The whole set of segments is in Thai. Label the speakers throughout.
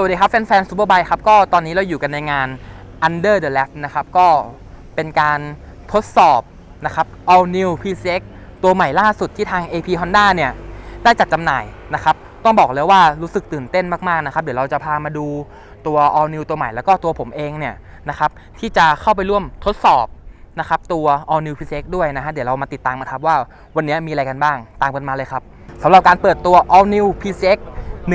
Speaker 1: สวัสดีครับแฟนๆซูเปอร์ไบครับก็ตอนนี้เราอยู่กันในงาน Under the Lab นะครับ ก็เป็นการทดสอบนะครับ All New PCX ตัวใหม่ล่าสุดที่ทาง AP Honda เนี่ยได้จัดจำหน่ายนะครับ ต้องบอกเลยว่ารู้สึกตื่นเต้นมากๆนะครับ เดี๋ยวเราจะพามาดูตัว All New ตัวใหม่แล้วก็ตัวผมเองเนี่ยนะครับที่จะเข้าไปร่วมทดสอบนะครับตัว All New PCX ด้วยนะฮะเดี๋ยวเรามาติดตามกันครับว่าวันนี้มีอะไรกันบ้างตามกันมาเลยครับสำหรับการเปิดตัว All New PCX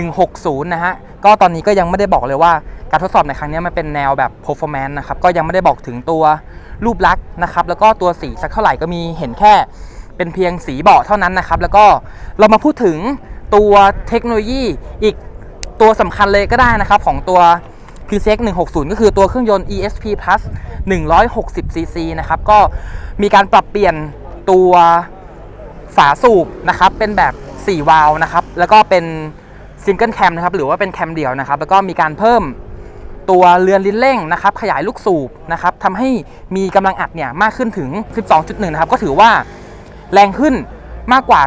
Speaker 1: 160 นะฮะ ก็ตอนนี้ก็ยังไม่ได้บอกเลยว่าการทดสอบในครั้งนี้มันเป็นแนวแบบ performance นะครับก็ยังไม่ได้บอกถึงตัวรูปลักษณ์นะครับแล้วก็ตัวสีสักเท่าไหร่ก็มีเห็นแค่เป็นเพียงสีเบาะเท่านั้นนะครับ แล้วก็เรามาพูดถึงตัวเทคโนโลยีอีกตัวสำคัญเลยก็ได้นะครับของตัว PCX 160 ก็คือตัวเครื่องยนต์ ESP Plus 160cc นะครับก็มีการปรับเปลี่ยนตัวฝาสูบนะครับเป็นแบบ 4 วาล์วนะครับแล้วก็เป็น ซิงเกิลแคมนะครับหรือว่าเป็นแคมเดียวนะครับแล้วก็มีการเพิ่มตัวเรือนลิ้นเร่งนะครับขยายลูกสูบนะครับทำให้มีกำลังอัดเนี่ยมากขึ้นถึง 12.1 นะครับก็ถือว่าแรงขึ้นมากกว่า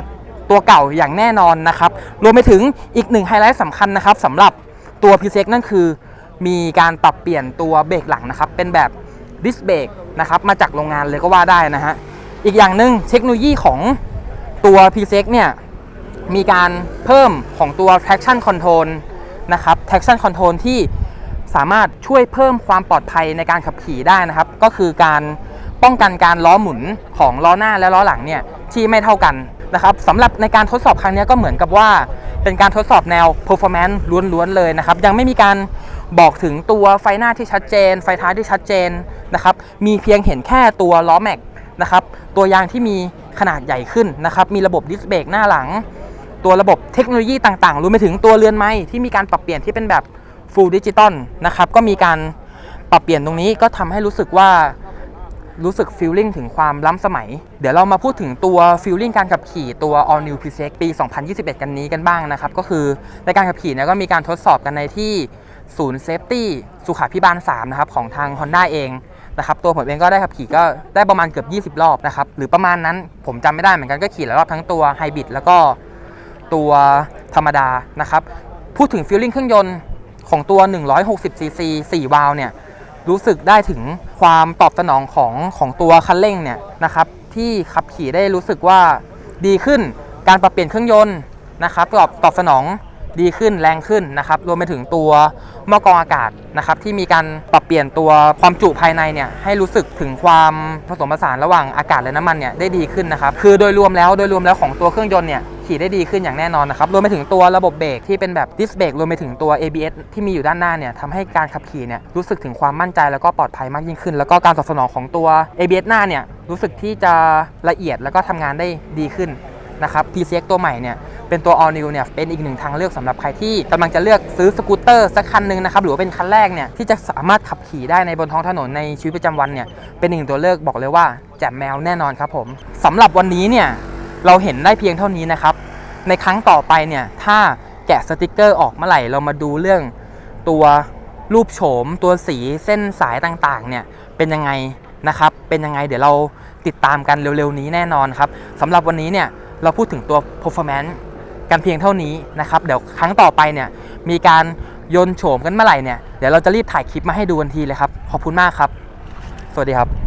Speaker 1: ตัวเก่าอย่างแน่นอนนะครับรวมไปถึงอีกหนึ่งไฮไลท์สำคัญนะครับสำหรับตัว p ีเซนั่นคือ มีการปรับเปลี่ยนตัวเบรกหลังนะครับเป็นแบบดิสเบรกนะครับมาจากโรงงานเลยก็ว่าได้นะฮะอีกอย่างหนึ่งเทคโนโลยีของตัว p ีเซเนี่ย มีการเพิ่มของตัว traction control นะครับ traction control ที่สามารถช่วยเพิ่มความปลอดภัยในการขับขี่ได้นะครับ ก็คือการป้องกันการล้อหมุนของล้อหน้าและล้อหลังเนี่ยที่ไม่เท่ากันนะครับสำหรับในการทดสอบครั้งนี้ก็เหมือนกับว่าเป็นการทดสอบแนว performance ล้วนๆเลยนะครับ ยังไม่มีการบอกถึงตัวไฟหน้าที่ชัดเจน ไฟท้ายที่ชัดเจนนะครับ มีเพียงเห็นแค่ตัวล้อแม็กนะครับ ตัวยางที่มีขนาดใหญ่ขึ้นนะครับ มีระบบดิสเบรกหน้าหลัง ตัวระบบเทคโนโลยีต่างๆรวมไปถึงตัวเรือนไม้ที่มีการปรับเปลี่ยนที่เป็นแบบ Full Digital นะครับก็มีการปรับเปลี่ยนตรงนี้ก็ทำให้รู้สึกว่ารู้สึกฟีลลิ่งถึงความล้ำสมัย เดี๋ยวเรามาพูดถึงตัวฟีลลิ่งการขับขี่ตัว All New PCX ปี 2021 กันนี้กันบ้างนะครับ ก็คือในการขับขี่เนี่ยก็มีการทดสอบกันในที่ศูนย์เซฟตี้สุขาพิบาล 3 นะครับ ของทาง Honda เองนะครับตัวผมเองก็ได้ขับขี่ก็ได้ประมาณเกือบ 20 รอบนะครับ หรือประมาณนั้นผมจำไม่ได้เหมือนกันก็ขี่หลายรอบทั้งตัวไฮบริดแล้วก็ ตัวธรรมดานะครับ พูดถึงฟีลลิ่งเครื่องยนต์ของตัว 160cc 4 วาล์วเนี่ย รู้สึกได้ถึงความตอบสนองของของตัวคันเร่งเนี่ยนะครับ ที่ขับขี่ได้รู้สึกว่าดีขึ้น การปรับเปลี่ยนเครื่องยนต์นะครับตอบตอบสนองดีขึ้นแรงขึ้นนะครับ รวมไปถึงตัวหม้อกรองอากาศนะครับ ที่มีการปรับเปลี่ยนตัวความจุภายในเนี่ยให้รู้สึกถึงความผสมผสานระหว่างอากาศและน้ำมันเนี่ยได้ดีขึ้นนะครับ คือโดยรวมแล้วโดยรวมแล้วของตัวเครื่องยนต์เนี่ย ขี่ได้ดีขึ้นอย่างแน่นอนนะครับรวมไปถึงตัวระบบเบรกที่เป็นแบบดิสเบรกรวมไปถึงตัว ABS ที่มีอยู่ด้านหน้าเนี่ยทำให้การขับขี่เนี่ยรู้สึกถึงความมั่นใจแล้วก็ปลอดภัยมากยิ่งขึ้น แล้วก็การตอบสนองของตัว ABS หน้าเนี่ยรู้สึกที่จะละเอียดแล้วก็ทำงานได้ดีขึ้นนะครับ PCX ตัวใหม่เนี่ยเป็นตัว All New เนี่ยเป็นอีกหนึ่งทางเลือกสำหรับใครที่กำลังจะเลือกซื้อสกูตเตอร์สักคันหนึ่งนะครับหรือว่าเป็นคันแรกเนี่ยที่จะสามารถขับขี่ได้ในบนท้องถนนในชีวิตประจำวันเนี่ยเป็นอีกหนึ่งตัวเลือกบอกเลยว่าแจ่มแมวแน่นอนครับผมสำหรับวันนี้เนี่ย เราเห็นได้เพียงเท่านี้นะครับ ในครั้งต่อไปเนี่ยถ้าแกะสติกเกอร์ออกเมื่อไหร่เรามาดูเรื่องตัวรูปโฉม ตัวสีเส้นสายต่างๆ เนี่ยเป็นยังไงนะครับ เป็นยังไงเดี๋ยวเราติดตามกันเร็วๆนี้แน่นอนครับสำหรับวันนี้เนี่ยเราพูดถึงตัว performance กันเพียงเท่านี้นะครับ เดี๋ยวครั้งต่อไปเนี่ยมีการโยนโฉมกันเมื่อไหร่เนี่ยเดี๋ยวเราจะรีบถ่ายคลิปมาให้ดูทันทีเลยครับ ขอบคุณมากครับ สวัสดีครับ